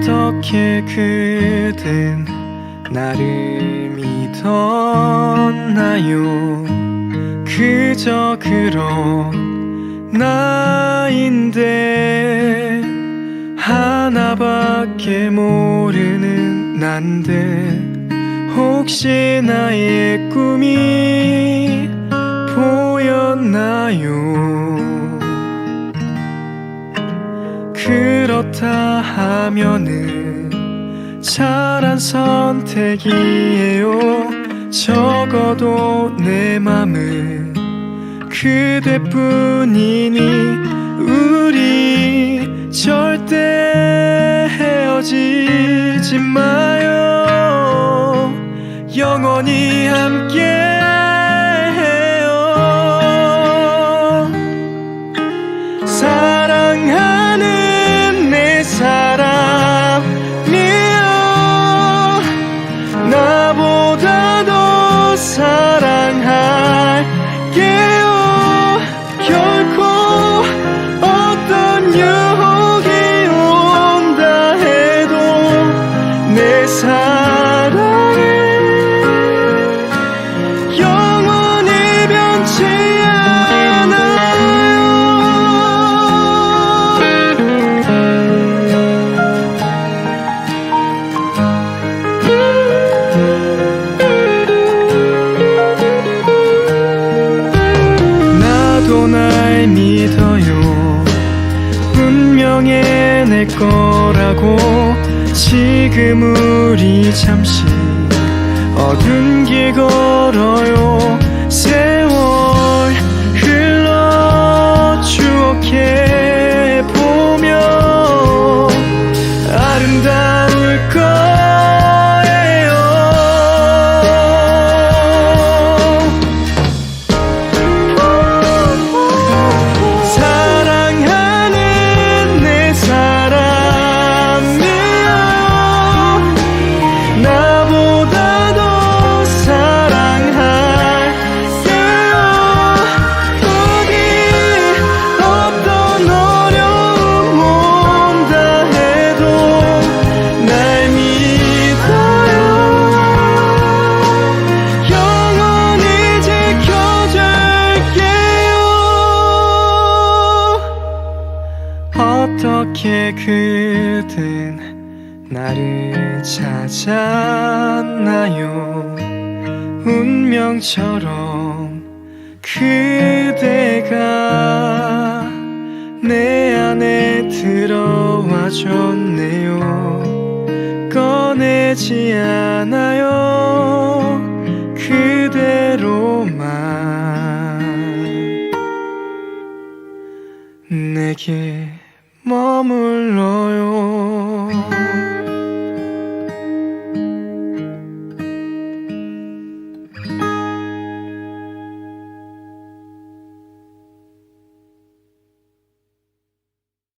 어떻게 그댄 나를 믿었나요? 그저 그런 나인데 하나밖에 모르는 난데 혹시 나의 꿈이 보였나요 그렇다 하면은 잘한 선택이에요. 적어도 내 맘은 그대뿐이니 우리 절대 헤어지지 마요. 영원히 함께 사랑은 영원히 변치 않아요. 나도 날 믿어요. 분명해 내 거라고 지금 우리 잠시 어두운 길 걸어요 어떻게 그댄 나를 찾았나요? 운명처럼 그대가 내 안에 들어와 줬네요. 꺼내지 않아요. 그대로만. 내게